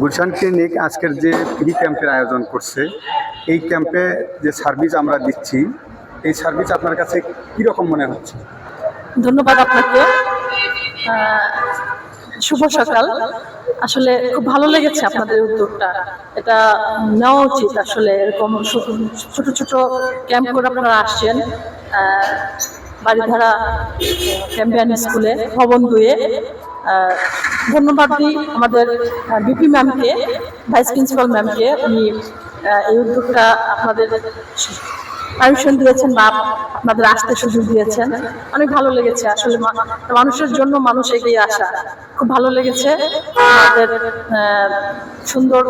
Gulshan clinic আজকের যে free ক্যাম্পের আয়োজন করছে, এই ক্যাম্পে যে সার্ভিস আমরা দিচ্ছি, এই সার্ভিস আপনার কাছে কীরকম মনে হচ্ছে? ধন্যবাদ আপনাকে। শুভ সকাল। আসলে খুব ভালো লেগেছে আপনাদের উদ্যোগটা। এটা নেওয়া উচিত আসলে এরকম ছোট- ছোট ক্যাম্প করে আপনারা আসছেন। বাড়িধারা ক্যাম্পিয়ান স্কুলে, ভবন দুয়ে। ধন্যবাদ দিই আমাদের বিপি ম্যামকে ভাইস প্রিন্সিপাল ম্যামকে উনি এই উদ্যোগটা আপনাদের পারমিশন দিয়েছেন বা আপনাদের আসতে সুযোগ দিয়েছেন। অনেক ভালো লেগেছে আসলে মানুষের জন্য মানুষ এগিয়ে আসা। খুব ভালো লেগেছে। আমাদের সুন্দর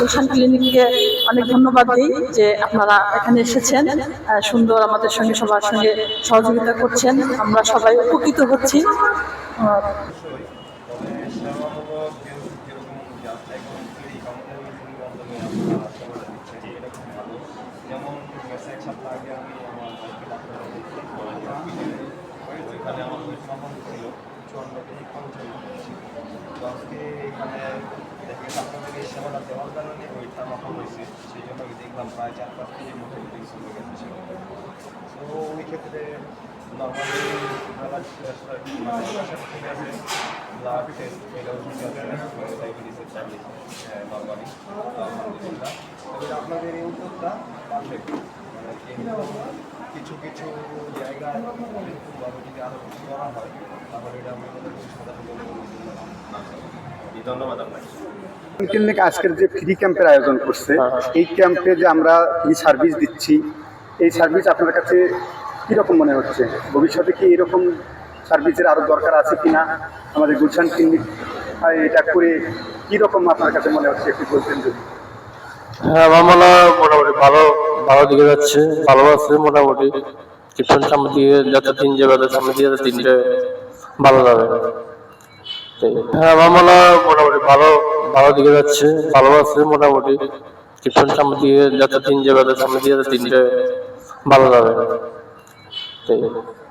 মিশন ক্লিনিককে অনেক ধন্যবাদ দিই যে আপনারা এখানে এসেছেন। সুন্দর আমাদের সঙ্গে সবার সঙ্গে সহযোগিতা করছেন। আমরা সবাই উপকৃত হচ্ছি। যেমন এক সপ্তাহ আমি আমার পঞ্চান্ন ছিল। তো এখানে দেখে আপনাদের এই সেবাটা দেওয়ার কারণে হয়েছে সেই জন্য দেখলাম প্রায় চার পাঁচ কেজির মতো গেছে তো ওই ক্ষেত্রে আপনাদের এই উদ্যোগটা কিছু কিছু জায়গায় ক্লিনিক আজকের যে ফ্রি ক্যাম্পের আয়োজন করছে, এই ক্যাম্পে যে আমরা ফ্রি সার্ভিস দিচ্ছি, এই সার্ভিস আপনার কাছে কীরকম মনে হচ্ছে? ভবিষ্যতে কি এরকম সার্ভিসের আরও দরকার আছে কি না আমাদের গুলশান ক্লিনিক এটা করে কীরকম আপনার কাছে মনে হচ্ছে একটু বলতেন যদি? হ্যাঁ আমার মনে হয় মোটামুটি ভালো ভালো দিকে যাচ্ছে। ভালো আছে মোটামুটি। টিউশন সামনে দিয়ে যত দিন যাবে, তত সামনে দিয়ে যত দিনটা ভালো যাবে। হ্যাঁ আমার মনে হয় মোটামুটি ভালো ভালো দিকে যাচ্ছে। ভালো আছে মোটামুটি। টিউশন সামনে দিয়ে যত দিন যাবে, তত সামনে দিয়ে যত দিনটা ভালো যাবে। 对对对。